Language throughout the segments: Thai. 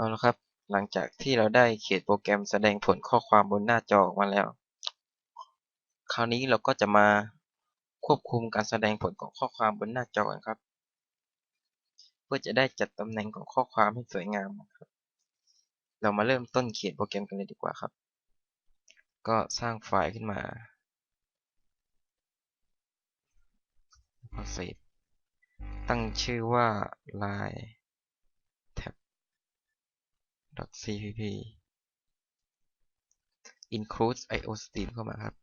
เอาละครับ หลังจากที่เราได้เขียนโปรแกรมแสดงผลข้อความบนหน้าจอออกมาแล้ว คราวนี้เราก็จะมาควบคุมการแสดงผลของข้อความบนหน้าจอกันครับ เพื่อจะได้จัดตำแหน่งของข้อความให้สวยงามครับ เรามาเริ่มต้นเขียนโปรแกรมกันเลยดีกว่าครับ ก็สร้างไฟล์ขึ้นมาพอเสร็จตั้งชื่อว่า line .cpp includes iostream เข้ามาครับ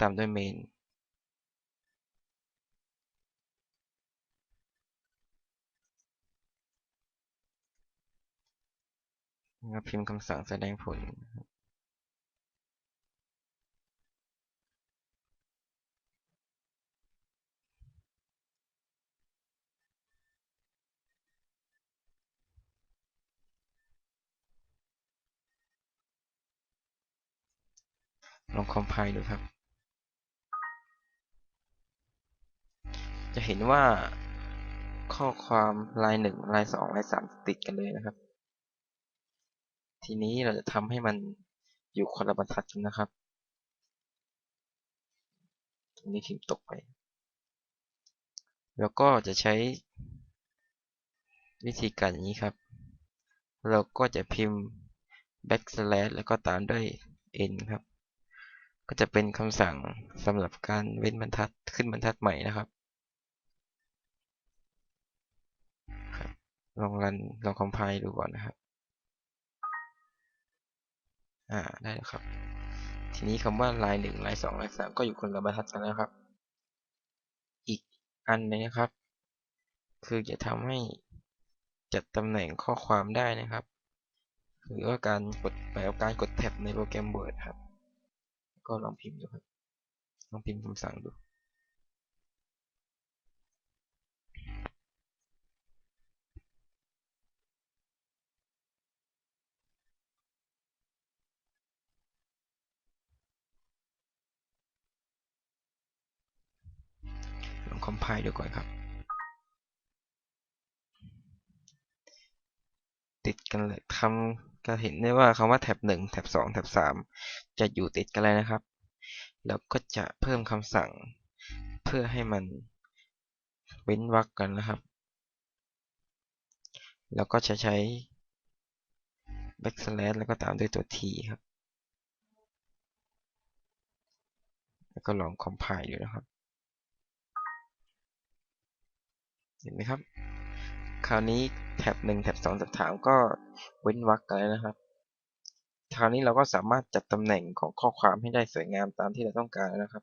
ตามด้วย main แล้วพิมพ์คำสั่งแสดงผล ลองคอมไพล์ดูครับ จะเห็นว่าข้อความลายหนึ่งลายสองลายสามติดกันเลยนะครับ ทีนี้เราจะทำให้มันอยู่คนละบรรทัดกันนะครับ ตรงนี้พิมพ์ตกไป แล้วก็จะใช้วิธีการอย่างนี้ครับ เราก็จะพิมพ์ backslash แล้วก็ตามด้วย n ครับ ก็จะเป็นคำสั่งสำหรับการเว้นบรรทัดขึ้นบรรทัดใหม่นะครับลองรันลองคอมไพล์ดูก่อนนะครับ อ่าได้แล้วครับ ทีนี้คำว่าลายหนึ่งลายสองลายสามก็อยู่คนละบรรทัดกันแล้วครับ อีกอันนึงนะครับ คือจะทำให้จัดตำแหน่งข้อความได้นะครับ หรือว่าการกดแบบการกดแท็บในโปรแกรม Word ครับ ก็ลองพิมพ์ดูครับ ลองพิมพ์คำสั่งดู ลองคอมไพล์ดูก่อนครับ ติดกันเลยทำ ก็เห็นได้ว่าคำว่าแท็บหนึ่งแท็บสองแท็บสามจะอยู่ติดกันเลยนะครับ แล้วก็จะเพิ่มคำสั่งเพื่อให้มันเว้นวรรคกันนะครับ แล้วก็จะใช้ backslash แล้วก็ตามด้วยตัว t ครับ แล้วก็ลองคอมไพล์ดูนะครับ เห็นไหมครับ คราวนี้แท็บ1แท็บ2แท็บ3ก็เว้นวรรคกันแล้วนะครับ คราวนี้เราก็สามารถจัดตำแหน่งของข้อความให้ได้สวยงามตามที่เราต้องการแล้วนะครับ